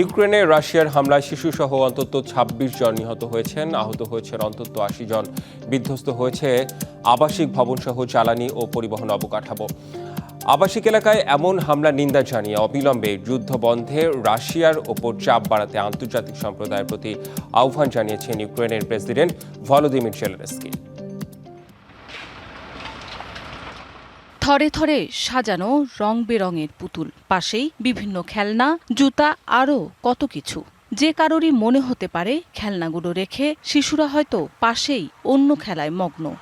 ইউক্রেনে রাশিয়ার হামলায় শিশুসহ অন্তত ২৬ জন নিহত হয়েছেন, আহত হয়েছেন অন্তত আশি জন। বিধ্বস্ত হয়েছে আবাসিক ভবনসহ জ্বালানি ও পরিবহন অবকাঠামো। আবাসিক এলাকায় এমন হামলার নিন্দা জানিয়ে অবিলম্বে যুদ্ধ বন্ধে রাশিয়ার ওপর চাপ বাড়াতে আন্তর্জাতিক সম্প্রদায়ের প্রতি আহ্বান জানিয়েছেন ইউক্রেনের প্রেসিডেন্ট ভলোদিমির জেলেনস্কি। থরে থরে সাজানো রং বেরঙের পুতুল। পাশেই বিভিন্ন খেলনা, জুতা, আরও কত কিছু। যে কারোরই মনে হতে পারে খেলনাগুলো রেখে শিশুরা হয়তো পাশেই অন্য খেলায় মগ্ন।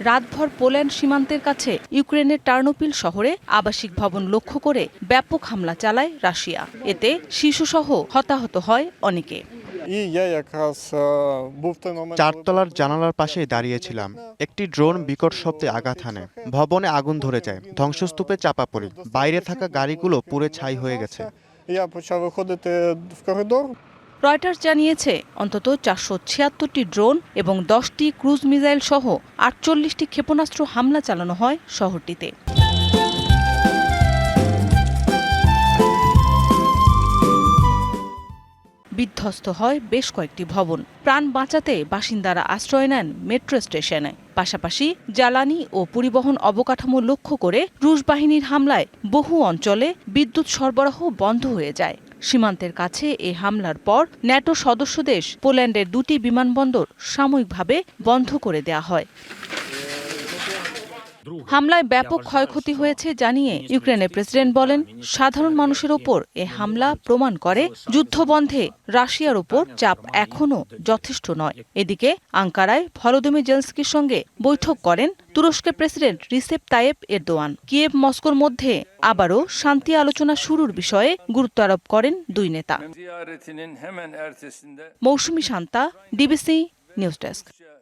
রাতভর পোল্যান্ড সীমান্তের কাছে ইউক্রেনের টার্নোপিল শহরে আবাসিক ভবন লক্ষ্য করে ব্যাপক হামলা চালায় রাশিয়া। এতে শিশুসহ হতাহত হয় অনেকে। চারতলার জানালার পাশে দাঁড়িয়েছিলাম। একটি ড্রোন বিকট শব্দে আঘাত হানে। ভবনে আগুন ধরে যায়। ধ্বংসস্তূপে চাপা পড়ি। বাইরে থাকা গাড়িগুলো পুরে ছাই হয়ে গেছে। রয়টার্স জানিয়েছে অন্তত চারশো ছিয়াত্তরটি ড্রোন এবং দশটি ক্রুজ মিসাইল সহ আটচল্লিশটি ক্ষেপণাস্ত্র হামলা চালানো হয় শহরটিতে। বিধ্বস্ত হয় বেশ কয়েকটি ভবন। প্রাণ বাঁচাতে বাসিন্দারা আশ্রয় নেন মেট্রো স্টেশনে। পাশাপাশি জ্বালানি ও পরিবহন অবকাঠামো লক্ষ্য করে রুশ বাহিনীর হামলায় বহু অঞ্চলে বিদ্যুৎ সরবরাহ বন্ধ হয়ে যায়। সীমান্তের কাছে এ হামলার পর ন্যাটো সদস্য দেশ পোল্যান্ডের দুটি বিমানবন্দর সাময়িকভাবে বন্ধ করে দেয়া হয়। হামলায় ব্যাপক ক্ষয়ক্ষতি হয়েছে জানিয়ে ইউক্রেনের প্রেসিডেন্ট বলেন সাধারণ মানুষের ওপর এ হামলা প্রমাণ করে যুদ্ধবন্ধে রাশিয়ার ওপর চাপ এখনও যথেষ্ট নয়। এদিকে আঙ্কারায় ভলোদিমির জেলস্কির সঙ্গে বৈঠক করেন তুরস্কের president Recep Tayyip Erdogan. Kyiv মস্কোর মধ্যে আবারও শান্তি আলোচনা শুরুর বিষয়ে গুরুত্ব আরোপ করেন দুই নেতা। Mousumi Shanta DBC news desk.